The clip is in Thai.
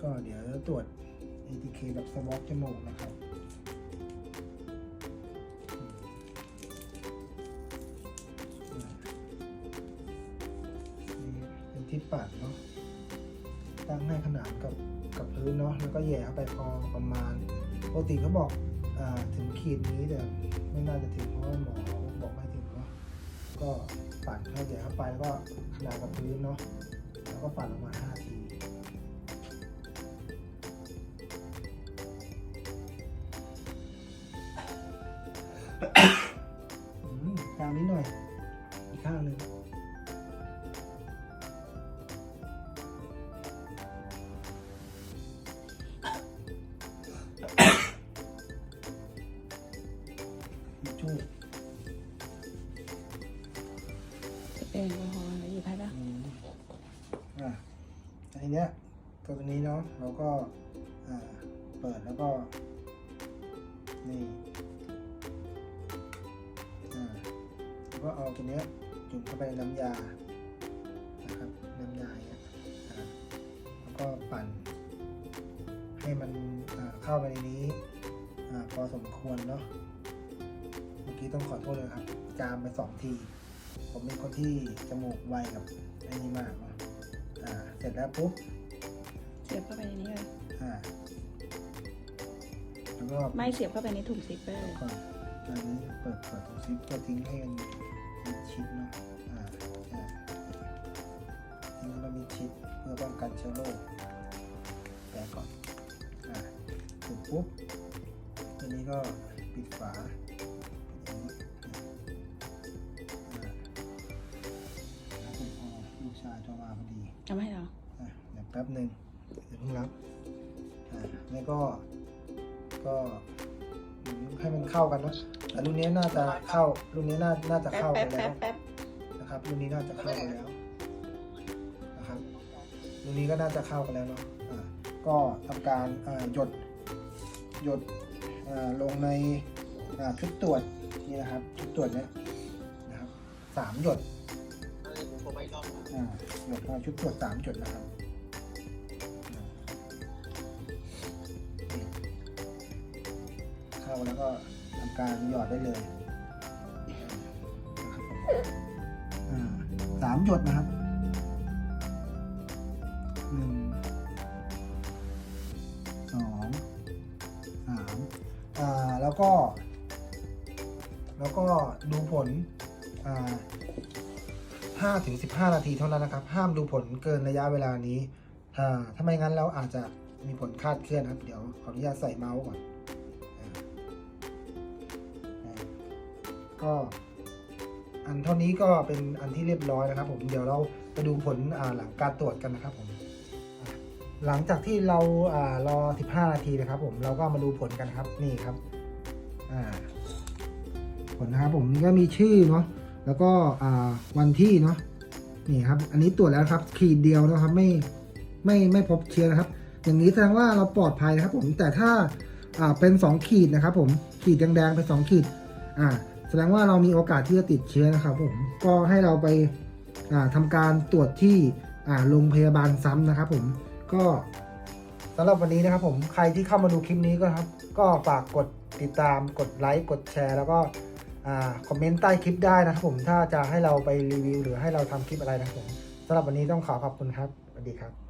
ก็เดี๋ยวตรวจ ATK แบบสวอปจมูกนะครับนี่เป็นที่ปัดเนาะตั้งให้ขนานกับกับพื้นเนาะแล้วก็แหย่เข้าไปพอประมาณปกติเขาบอกอถึงขีดนี้แต่ไม่น่าจะถึงเพราะว่าหมอบอกไม่ถึงเนาะก็ปั่นเข้แหย่เข้าไปแล้วก็ขนานกับพื้นเนาะแล้วก็ปั่นออกมา5ที นิดหน่อย อีกข้างหนึ่งทิชชู่จะเป็นแอลกอฮอล์อะไรอยู่ภายใต้อืมอะอันเนี้ยตัวนี้เนาะเราก็อ่าเปิดแล้วก็ นี่ แล้วก็เอาตัวเนี้ยจุ่มเข้าไปในน้ำยานะครับน้ำยาอย่างเงี้ยอ่าแล้วก็ปั่น ให้มันอ่าเข้าไปในนี้อาพอสมควรเนาะเมื่อกี้ต้องขอโทษเลยครับ จามไปสองทีผมเป็นคนที่จมูกไวกับไอ้นี่มากเนาะอ่าเสร็จแล้วปุ๊บเสียบเข้าไปในนี้เลยอ่าแล้วก็ไม่เสียบเข้าไปในถุงซิปเปอร์ก่อนอันนี้เปิดเปิดตรงซิปเปิดทิ้งให้มันมิด ชิดเนาะอ่าใช่ทิ้งให้มันมิดชิดเพื่อป้องกันเชื้อโรคแปะก่อนอ่าเสร็จปุ๊บทีนี้ก็ปิดฝาปิดอย่างนี้อ่าแล้วผมเอาลูกชายโทรมาพอดีเอาไหมเหรออะเดี๋ยวแป๊บหนึ่งเดี๋ยวเพิ่งรับอ่าแล้วก็ก็หมุน ให้มันเข้ากันเนอะแต่รุ่นนี้น่าจะเข้ารุ่นนี้น่าน่าจะเข้าไปแป๊บแล้วนะครับรุ่นนี้น่าจะเข้าไปแล้วนะครับรุ่นนี้ก็น่าจะเข้ากันแล้วเนาะอ่าก็ทำการอ่าหยดหยดอ่าลงในอ่าชุดตรวจนี่นะครับชุดตรวจเนี้ยนะครับสามหยดหยดมาชุดตรวจสามจุดนะครับ แล้วก็ทำการหยอดได้เลยสามหยดนะครับหนึ่งสองสามอ่าแล้วก็ แล้วก็ดูผลอ่า5ถึง15นาทีเท่านั้นนะครับ ห้ามดูผลเกินระยะเวลานี้ถ้าไม่งั้นเราอาจจะมีผลคาดเคลื่อนครับ เดี๋ยวขออนุญาตใส่เมาส์ก่อน ก็อันเท่านี้ก็เป็นอันที่เรียบร้อยนะครับ ผมเดี๋ยวเราไปดูผลหลังการตรวจกันนะครับผมหลังจากที่เราอ่ารอ 15 นาทีนะครับ ผมเราก็มาดูผลกันครับนี่ครับผลนะครับ ผมนี่ก็มีชื่อเนาะแล้วก็วันที่เนาะนี่ครับ อันนี้ตรวจแล้วครับ ขีดเดียวนะครับ ไม่ไม่ไม่พบเชื้อนะครับ อย่างนี้แสดงว่าเราปลอดภัยนะครับ ผมแต่ถ้าเป็น 2 ขีดนะครับ ผมขีดแดงๆเป็น 2 ขีดอ่า ดงว่าเรามีโอกาสที่จะติดเชื้อนะครับผมก็ให้เราไปาทำการตรวจที่โรงพยาบาลซ้ำนะครับ ผมก็สำหรับวันนี้นะครับ ผมใครที่เข้ามาดูคลิปนี้ก็ครับ ก็ฝากกดติดตามกดไลค์กดแชร์ แล้วก็คอมเมนต์ใต้คลิปได้นะครับ ผมถ้าจะให้เราไปรีวิวหรือให้เราทำคลิปอะไรนะครับผมสำหรับวันนี้ต้องขอขอบคุณครับสวัสดีครับ